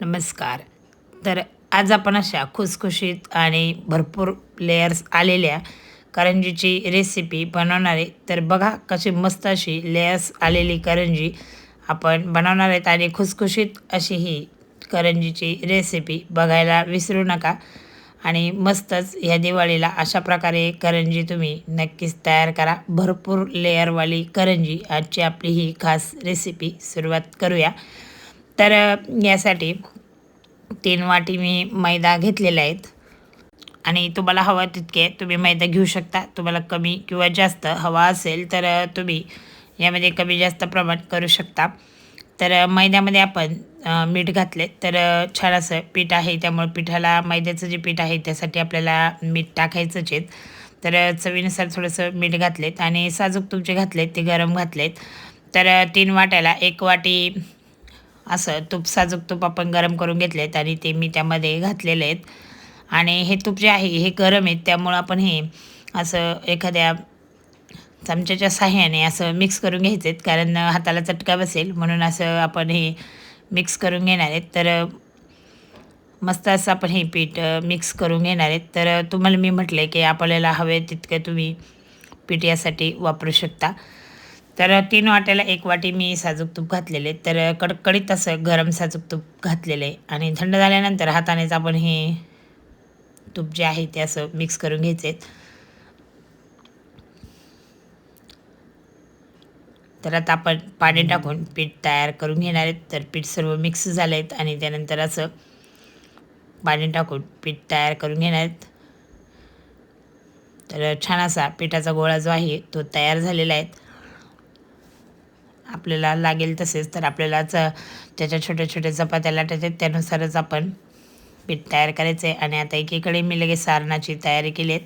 नमस्कार. तर आज आपण अशा खुसखुशीत आणि भरपूर लेयर्स आलेल्या करंजीची रेसिपी बनवणार आहे. तर बघा कशी मस्त अशी लेयर्स आलेली करंजी आपण बनवणार आहेत आणि खुसखुशीत अशी ही करंजीची रेसिपी बघायला विसरू नका. आणि मस्तच ह्या दिवाळीला अशा प्रकारे करंजी तुम्ही नक्कीच तयार करा. भरपूर लेअरवाली करंजी आजची आपली ही खास रेसिपी सुरुवात करूया. तर यासाठी तीन वाटी मी मैदा घेतलेला आहेत. आणि तुम्हाला हवा तितके तुम्ही मैदा घेऊ शकता. तुम्हाला कमी किंवा जास्त हवा असेल तर तुम्ही यामध्ये कमी जास्त प्रमाण करू शकता. तर मैद्यामध्ये आपण मीठ घातले तर छान असं पीठ आहे. त्यामुळे पिठाला मैद्याचं जे पीठ आहे त्यासाठी आपल्याला मीठ टाकायचंच आहेत तर चवीनुसार थोडंसं मीठ घातलेत. आणि साजूक तुमचे घातलेत ते गरम घातलेत. तर तीन वाट्याला एक वाटी असं तूप साजूक तूप आपण गरम करून घेतलेत आणि ते मी त्यामध्ये घातलेले आहेत. आणि हे तूप जे आहे हे गरम आहेत त्यामुळं आपण हे असं एखाद्या चमच्याच्या साह्याने असं मिक्स करून घ्यायचे आहेत. कारण हाताला चटका बसेल म्हणून असं आपण हे मिक्स करून घेणार आहेत. तर मस्त असं आपण हे पीठ मिक्स करून घेणार आहेत. तर तुम्हाला मी म्हटलं की आपल्याला हवे तितकं तुम्ही पीठ यासाठी वापरू शकता. तर तीन वाट्याला एक वाटी मी साजूक तूप घातलेले. तर कडकडीत असं गरम साजूक तूप घातलेले. आणि थंड झाल्यानंतर हातानेच आपण हे तूप जे आहे ते असं मिक्स करून घ्यायचे. तर आता आपण पाणी टाकून पीठ तयार करून घेणार आहेत. तर पीठ सर्व मिक्स झाले आहेत आणि त्यानंतर असं पाणी टाकून पीठ तयार करून घेणार आहेत. तर छान असा पिठाचा गोळा जो आहे तो तयार झालेला आहे. आपल्याला लागेल तसेच तर आपल्याला त्याच्या छोट्या छोट्या चपात्या लाटायच्या त्यानुसारच आपण पीठ तयार करायचं आहे आणि आता एकीकडे मी लगेच सारणाची तयारी केली आहे.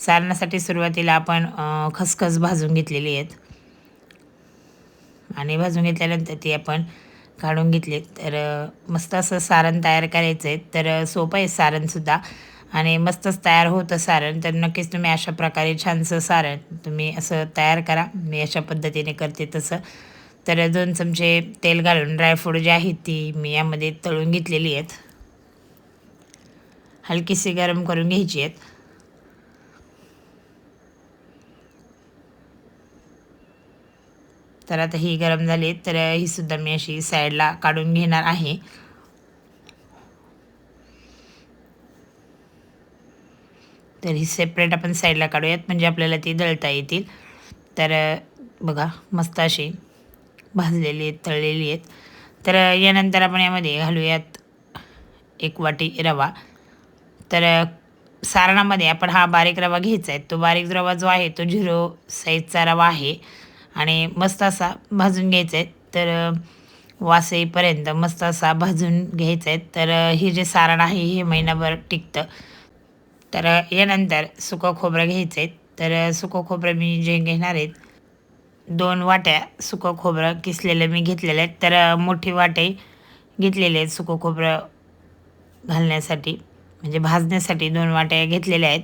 सारणासाठी सुरुवातीला आपण खसखस भाजून घेतलेली आहेत. आणि भाजून घेतल्यानंतर ती आपण काढून घेतली तर मस्त असं सारण तयार करायचं आहे तर सोपं आहे सारणसुद्धा आणि मस्तच तयार होतं सारण. तर नक्कीच तुम्ही अशा प्रकारे छानसं सारण तुम्ही असं तयार करा. मी अशा पद्धतीने करते तसं. तर दोन चमचे तेल घालून ड्रायफ्रूट जे आहेत ती मी यामध्ये तळून घेतलेली आहेत. हलकीशी गरम करून घ्यायची आहेत. तर आता ही गरम झाली तर ही सुद्धा मी अशी साईडला काढून घेणार आहे. तर ही सेपरेट आपण साईडला काढूयात म्हणजे आपल्याला ती दळता येतील. तर बघा मस्त अशी भाजलेली आहेत तळलेली आहेत. तर यानंतर आपण यामध्ये घालूयात एक वाटी रवा. तर सारणामध्ये आपण हा बारीक रवा घ्यायचा आहे. तो बारीक रवा जो आहे तो झिरो साईजचा रवा आहे आणि मस्त असा भाजून घ्यायचा आहे. तर वास येईपर्यंत मस्त असा भाजून घ्यायचा आहे. तर हे जे सारण आहे हे महिनाभर टिकतं. तर यानंतर सुकं खोबरं घ्यायचं आहे. तर सुकं खोबरं मी जे घेणार आहेत दोन वाट्या सुकं खोबरं किसलेलं मी घेतलेलं आहे. तर मोठी वाटे घेतलेले आहेत सुकं खोबरं घालण्यासाठी. म्हणजे भाजण्यासाठी दोन वाट्या घेतलेल्या आहेत.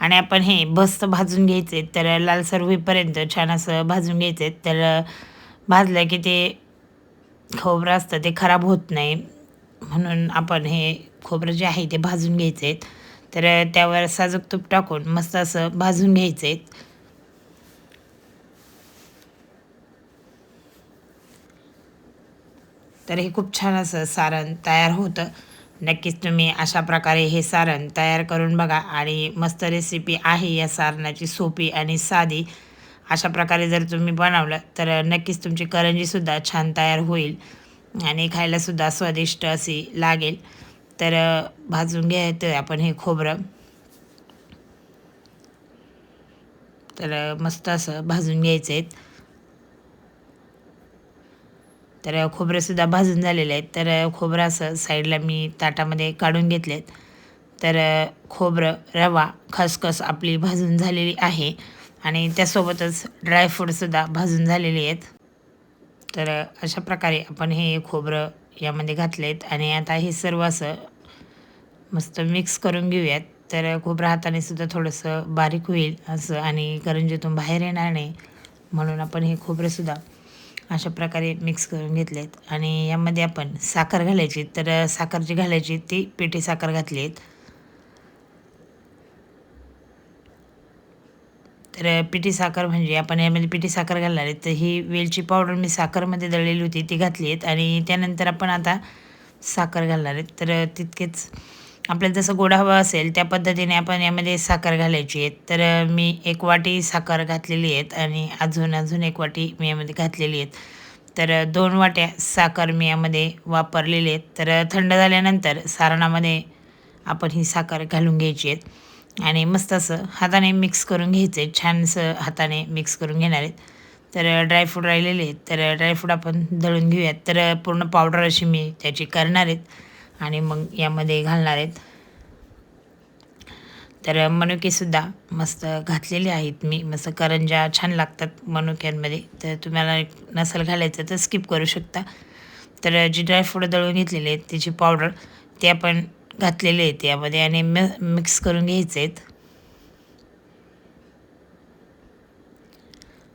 आणि आपण हे बस्त भाजून घ्यायचे तर लालसर होईपर्यंत छान असं भाजून घ्यायचे तर भाजलं की ते खोबरं असतं ते खराब होत नाही. म्हणून आपण हे खोबरं जे आहे ते भाजून घ्यायचे आहेत. तर त्यावर साजूक तूप टाकून मस्त असं भाजून घ्यायचे आहेत. तर हे खूप छान असं सारण तयार होतं. नक्कीच तुम्ही अशा प्रकारे हे सारण तयार करून बघा आणि मस्त रेसिपी आहे या सारणाची सोपी आणि साधी. अशा प्रकारे जर तुम्ही बनवलं तर नक्कीच तुमची करंजीसुद्धा छान तयार होईल आणि खायलासुद्धा स्वादिष्ट अशी लागेल. तर भाजून घ्यायचं आपण हे खोबरं. तर मस्त असं भाजून घ्यायचं आहे तर खोबरेसुद्धा भाजून झालेले आहेत. तर खोबरं असं साईडला मी ताटामध्ये काढून घेतलेत. तर खोबरं रवा खसखस आपली भाजून झालेली आहे आणि त्यासोबतच ड्रायफ्रूटसुद्धा भाजून झालेले आहेत. तर अशा प्रकारे आपण हे खोबरं यामध्ये घातलेत आणि आता हे सर्व असं मस्त मिक्स करून घेऊयात. तर खोबरं हाताने सुद्धा थोडंसं बारीक होईल असं आणि करंजीतून बाहेर येणार नाही म्हणून आपण हे खोबरंसुद्धा अशा प्रकारे मिक्स करून घेतलेत. आणि यामध्ये आपण साखर घालायची. तर साखर जी घालायची ती पिठी साखर घातली आहेत तर पिठी साखर म्हणजे आपण यामध्ये पिठी साखर घालणार आहे. तर ही वेलची पावडर मी साखरमध्ये दळलेली होती ती घातली आहेत. आणि त्यानंतर आपण आता साखर घालणार आहेत तर तितकेच आपल्याला जसं गोडा हवा असेल त्या पद्धतीने आपण यामध्ये साखर घालायची आहे. तर मी एक वाटी साखर घातलेली आहेत आणि अजून अजून एक वाटी मी यामध्ये घातलेली आहेत तर दोन वाट्या साखर मी यामध्ये वापरलेली आहेत तर थंड झाल्यानंतर सारणामध्ये आपण ही साखर घालून घ्यायची आहेत आणि मस्त असं हाताने मिक्स करून घ्यायचं आहे. छानसं हाताने मिक्स करून घेणार आहेत तर ड्रायफ्रूट राहिलेले आहेत. तर ड्रायफ्रूट आपण दळून घेऊयात. तर पूर्ण पावडर अशी मी त्याची करणार आहेत आणि मग यामध्ये घालणार आहेत. तर मनुकेसुद्धा मस्त घातलेले आहेत मी. मस्त करंजा छान लागतात मनुक्यांमध्ये. तर तुम्हाला नसल घालायचं तर स्किप करू शकता. तर जी ड्रायफ्रूट दळून घेतलेले आहेत त्याची पावडर ते आपण घातलेले आहेत यामध्ये आणि म मिक्स करून घ्यायचे आहेत.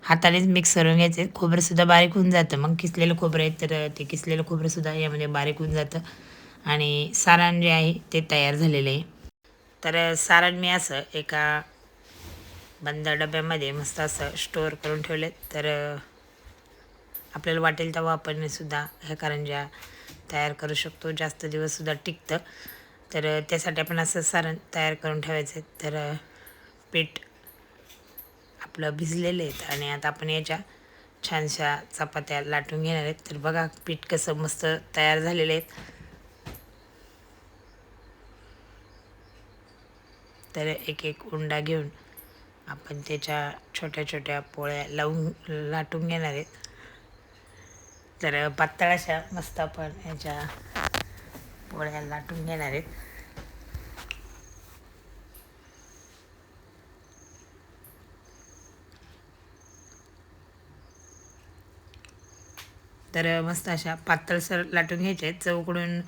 हातानेच मिक्स करून घ्यायचे खोबरंसुद्धा बारीक होऊन जातं. मग किसलेलं खोबरं आहे तर ते किसलेलं खोबरंसुद्धा यामध्ये बारीक होऊन जातं. आणि सारण जे आहे ते तयार झालेले आहे. तर सारण मी असं एका बंद डब्यामध्ये मस्त असं स्टोअर करून ठेवले तर आपल्याला वाटेल तेव्हा आपण सुद्धा ह्या कारंज्या तयार करू शकतो. जास्त दिवससुद्धा टिकतं. तर त्यासाठी आपण असं सारण तयार करून ठेवायचं आहे. तर पीठ आपलं भिजलेलं आहेत आणि आता आपण याच्या छानशा चपात्या लाटून घेणार आहेत. तर बघा पीठ कसं मस्त तयार झालेलं आहेत तर एक एक उंडा घेऊन आपण त्याच्या छोट्या छोट्या पोळ्या लावून लाटून घेणार आहेत. तर पातळ अशा मस्त आपण याच्या पोळ्या लाटून घेणार आहेत. तर मस्त अशा पातळसर लाटून घ्यायचे आहेत. चौकडून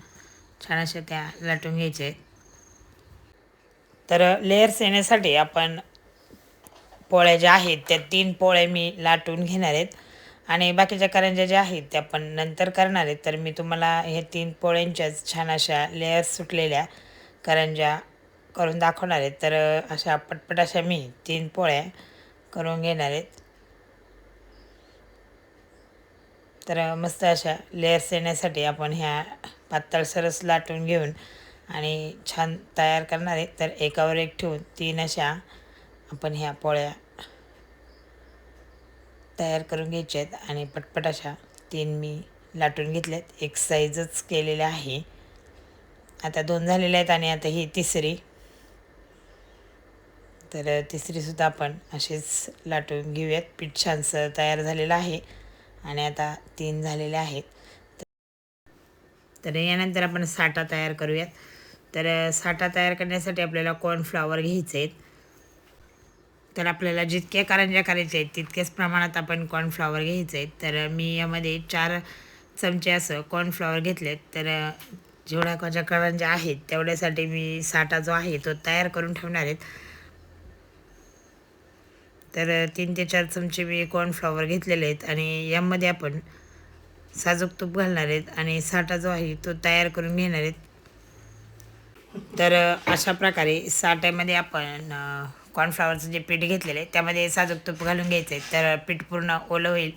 छान अशा त्या लाटून घ्यायच्या आहेत. तर लेअर्स येण्यासाठी आपण पोळ्या ज्या आहेत त्या तीन पोळ्या मी लाटून घेणार आहेत. आणि बाकीच्या करंज्या ज्या आहेत त्या पण नंतर करणार आहेत. तर मी तुम्हाला हे तीन पोळ्यांच्याच छान अशा लेअर्स सुटलेल्या करंज्या करून दाखवणार आहेत. तर अशा पटपट अशा मी तीन पोळ्या करून घेणार आहेत. तर मस्त अशा लेअर्स येण्यासाठी आपण ह्या पातळ सरस लाटून घेऊन आणि छान तयार करणार आहे. तर एकावर एक ठेवून तीन अशा आपण ह्या पोळ्या तयार करून घ्यायच्या आहेत. आणि पटपट अशा तीन मी लाटून घेतल्यात. एक साईजच केलेल्या आहे. आता दोन झालेल्या आहेत आणि आता ही तिसरी. तर तिसरीसुद्धा आपण असेच लाटून घेऊयात. पीठ छानसं तयार झालेलं आहे. आणि आता तीन झालेले आहेत. तर यानंतर आपण साठा तयार करूयात. तर साठा तयार करण्यासाठी आपल्याला कॉर्नफ्लावर घ्यायचे आहेत. तर आपल्याला जितक्या कारंज्या करायच्या आहेत तितक्याच प्रमाणात आपण कॉर्नफ्लावर घ्यायचे आहेत. तर मी यामध्ये चार चमचे असं कॉर्नफ्लावर घेतलेत. तर जेवढ्या माझ्या करंज्या आहेत तेवढ्यासाठी मी साठा जो आहे तो तयार करून ठेवणार आहेत. तर तीन ते चार चमचे मी कॉर्नफ्लॉवर घेतलेले आहेत आणि यामध्ये आपण साजूक तूप घालणार आहेत आणि साठा जो आहे तो तयार करून घेणार आहेत. तर अशा प्रकारे साठ्यामध्ये आपण कॉर्नफ्लॉवरचं जे पीठ घेतलेलं आहे त्यामध्ये साजूक तूप घालून घ्यायचं आहे तर पीठ पूर्ण ओलं होईल.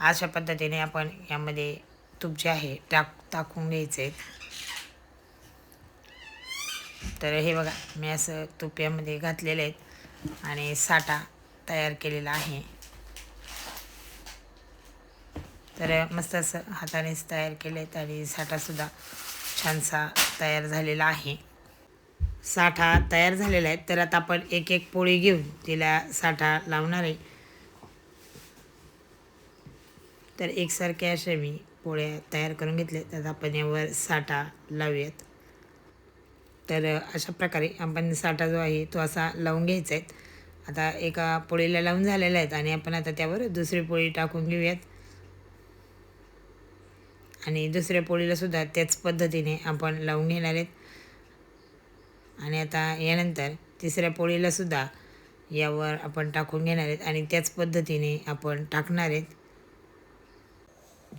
अशा पद्धतीने आपण यामध्ये तूप जे आहे टाक टाकून घ्यायचं आहे तर हे बघा मी असं तूप यामध्ये घातलेले आहेत आणि साठा तयार केलेला आहे. तर मस्त असं हातानेच तयार केले आहेत आणि साठासुद्धा छानसा तयार झालेला आहे. साठा तयार झालेला आहे. तर आता आपण एक एक पोळी घेऊन तिला साठा लावणार आहे. तर एकसारखे अशा मी पोळ्या तयार करून घेतल्या तर आपण यावर साठा लावूयात. तर अशा प्रकारे आपण साठा जो आहे तो असा लावून घ्यायचा आहे. आता एका पोळीला लावून झालेला आहेत आणि आपण आता त्यावर दुसरी पोळी टाकून घेऊयात. आणि दुसऱ्या पोळीलासुद्धा त्याच पद्धतीने आपण लावून घेणार आहेत. आणि आता यानंतर तिसऱ्या पोळीलासुद्धा यावर आपण टाकून घेणार आहेत आणि त्याच पद्धतीने आपण टाकणार आहेत.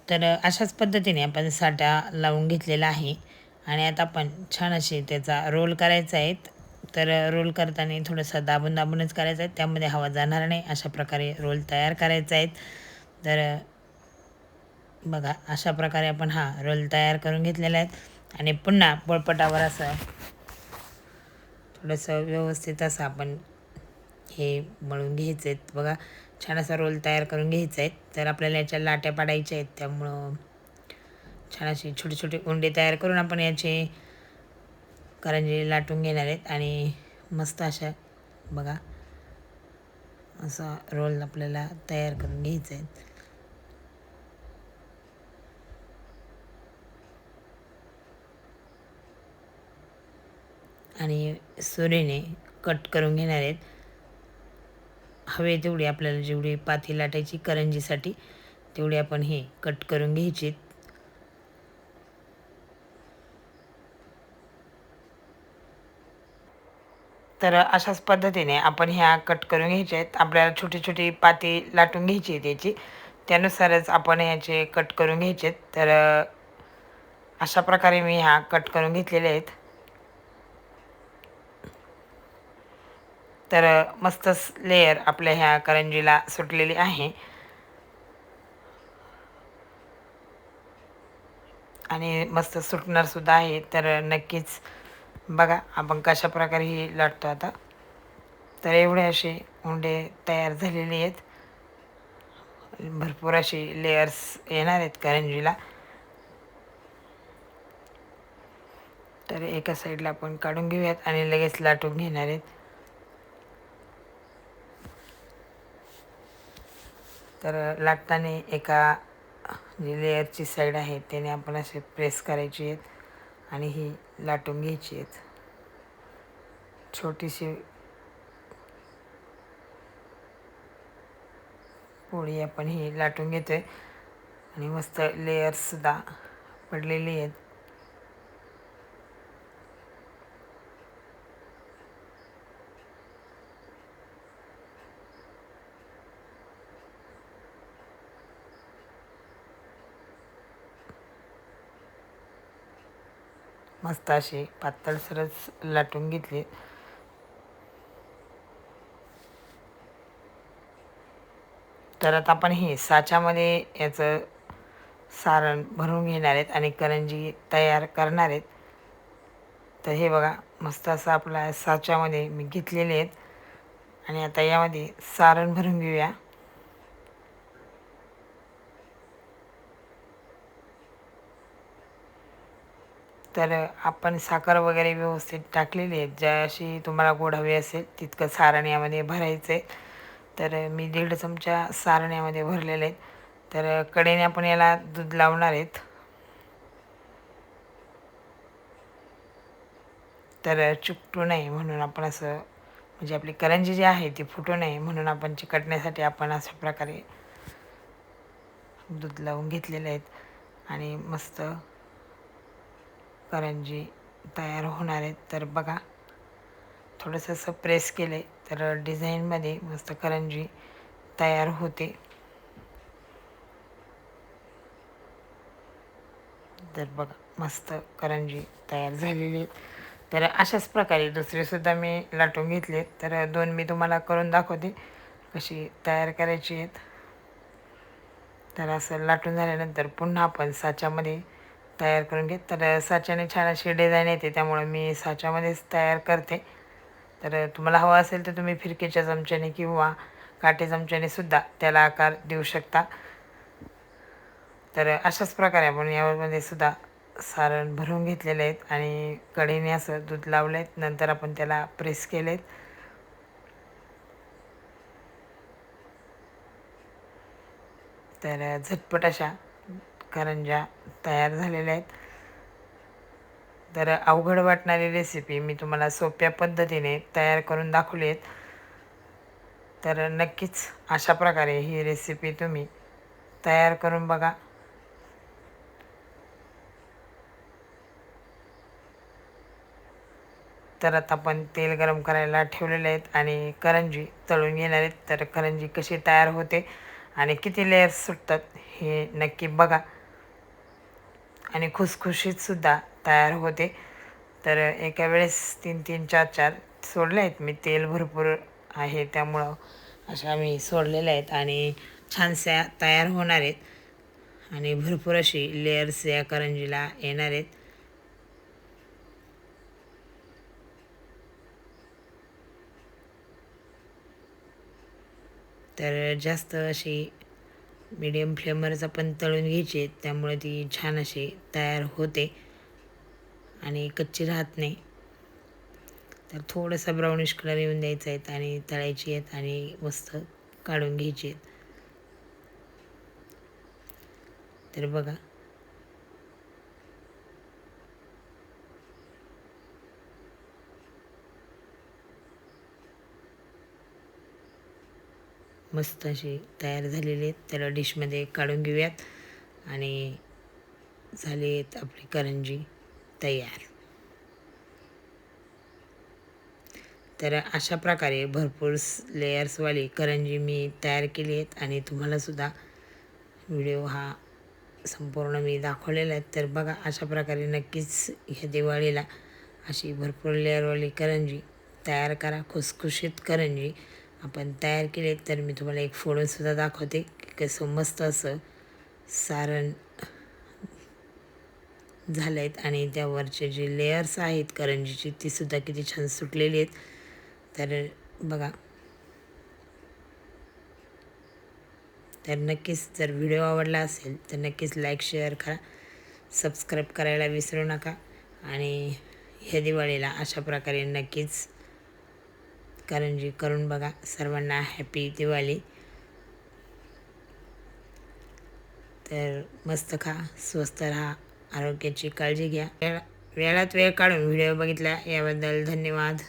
तर अशाच पद्धतीने आपण साठा लावून घेतलेला आहे. आणि आता आपण छान असे त्याचा रोल करायचा आहे. तर रोल करताना थोडंसं दाबून दाबूनच करायचं आहे. त्यामध्ये हवा जाणार नाही. अशा प्रकारे रोल तयार करायचा आहेत तर बघा अशा प्रकारे आपण हा रोल तयार करून घेतलेला आहे. आणि पुन्हा पोळपटावर असं थोडंसं व्यवस्थित असं आपण हे मळून घ्यायचं आहेत बघा छान असा रोल तयार करून घ्यायचा आहे. तर आपल्याला याच्या लाट्या पाडायच्या आहेत त्यामुळं छान अशी छोटे छोटे उंडे तयार करून आपण याचे करंजी लाटून घेणार आहेत. आणि मस्त अशा बघा असा रोल आपल्याला तयार करून घ्यायचा आहे. आणि सुरीने कट करून घेणार आहेत. हवे तेवढी आपल्याला जेवढी पाती लाटायची करंजीसाठी तेवढी आपण हे कट करून घ्यायची तर अशाच पद्धतीने आपण ह्या कट करून घ्यायच्या आहेत. आपल्याला छोटी छोटी पाती लाटून घ्यायची आहे त्याची. त्यानुसारच आपण ह्याचे कट करून घ्यायचे तर अशा प्रकारे मी ह्या कट करून घेतलेले आहेत. तर मस्तच लेअर आपल्या ह्या करंजीला सुटलेली आहे. आणि मस्त सुटणारसुद्धा आहे. तर नक्कीच बघा आपण कशा प्रकारे ही लाटतो आता. तर एवढे असे उंडे तयार झालेले आहेत. भरपूर असे लेयर्स येणार आहेत करंजीला. तर एका साईडला आपण काढून घेऊयात आणि लगेच लाटून घेणार आहेत. तर लाटताना एका जी लेअरची साईड आहे त्याने आपण असे प्रेस करायची आहेत आणि ही लाटून घ्यायची आहेत. छोटीशी पोळी आपण ही लाटून घेतो आहे आणि मस्त लेअर्ससुद्धा पडलेली आहेत. मस्त अशी पातळसरच लाटून घेतली. तर आता आपण हे साच्यामध्ये याचं सारण भरून घेणार आहेत आणि करंजी तयार करणार आहेत. तर हे बघा मस्त असं आपल्या साच्यामध्ये मी घेतलेले आहेत. आणि आता यामध्ये सारण भरून घेऊया. तर आपण साखर वगैरे व्यवस्थित टाकलेली आहे. ज्याशी तुम्हाला गोड हवी असेल तितकं सारण यामध्ये भरायचं आहे. तर मी दीड चमचा सारण यामध्ये भरलेले आहेत. तर कडेने आपण याला दूध लावणार आहेत. तर चिकटू नये म्हणून आपण असं म्हणजे आपली करंजी जी आहे ती फुटू नये म्हणून आपण चिकटण्यासाठी आपण अशा प्रकारे दूध लावून घेतलेले आहेत. आणि मस्त करंजी तयार होणार आहेत. तर बघा थोडंसं असं प्रेस केले तर डिझाईनमध्ये मस्त करंजी तयार होते. तर बघा मस्त करंजी तयार झालेली आहेत तर अशाच प्रकारे दुसरेसुद्धा मी लाटून घेतले तर दोन मी तुम्हाला करून दाखवते कशी तयार करायची आहेत. तर असं लाटून झाल्यानंतर पुन्हा आपण साच्यामध्ये तयार करून घेत तर साच्याने छान अशी डिझाईन येते त्यामुळे मी साच्यामध्येच तयार करते. तर तुम्हाला हवं असेल तर तुम्ही फिरकीच्या चमच्याने किंवा काटे चमच्याने सुद्धा त्याला आकार देऊ शकता. तर अशाच प्रकारे आपण यावरमध्ये सुद्धा सारण भरून घेतलेले आहेत आणि कढीने असं दूध लावलं आहेत नंतर आपण त्याला प्रेस केले आहेत तर झटपट अशा करंजा तयार झालेल्या आहेत. तर अवघड वाटणारी रेसिपी मी तुम्हाला सोप्या पद्धतीने तयार करून दाखवली आहेत. तर नक्कीच अशा प्रकारे ही रेसिपी तुम्ही तयार करून बघा. तर आता आपण तेल गरम करायला ठेवलेले आहेत आणि करंजी तळून घेणार आहेत. तर करंजी कशी तयार होते आणि किती लेयर्स सुटतात हे नक्की बघा. आणि खुसखुशीतसुद्धा तयार होते. तर एका वेळेस तीन तीन चार चार सोडले आहेत मी. तेल भरपूर आहे त्यामुळं अशा मी सोडलेल्या आहेत आणि छानशा तयार होणार आहेत. आणि भरपूर अशी लेयर्स या करंजीला येणार आहेत. तर जास्त अशी मीडियम फ्लेमवरच आपण तळून घ्यायची त्यामुळे ती छान अशी तयार होते आणि कच्ची राहत नाही. तर थोडासा ब्राउनिश कलर येऊन द्यायचा आहेत आणि तळायची आहेत आणि मस्त काढून घ्यायची आहेत. तर बघा मस्त अशी तयार झालेली आहेत. त्याला डिशमध्ये काढून घेऊयात. आणि झाली आहेत आपली करंजी तयार. तर अशा प्रकारे भरपूर लेयर्सवाली करंजी मी तयार केली आहेत. आणि तुम्हालासुद्धा व्हिडिओ हा संपूर्ण मी दाखवलेला आहे. तर बघा अशा प्रकारे नक्कीच ह्या दिवाळीला अशी भरपूर लेअरवाली करंजी तयार करा. खुसखुशीत करंजी. आपण तयार केले तर मी तुम्हाला एक फोडूनसुद्धा दाखवते की कसं मस्त असं सारण झालं आहेत आणि त्यावरचे जे लेयर्स आहेत करंजीची तीसुद्धा किती छान सुटलेली आहेत. तर बघा. तर नक्कीच जर व्हिडिओ आवडला असेल तर नक्कीच लाईक शेअर करा. सबस्क्राईब करायला विसरू नका. आणि ह्या दिवाळीला अशा प्रकारे नक्कीच करंजी करून बघा सर्वांना हॅपी दिवाळी. तर मस्त खा स्वस्त राहा आरोग्याची काळजी घ्या. वेळात वेळ काढून व्हिडिओ बघितला याबद्दल धन्यवाद.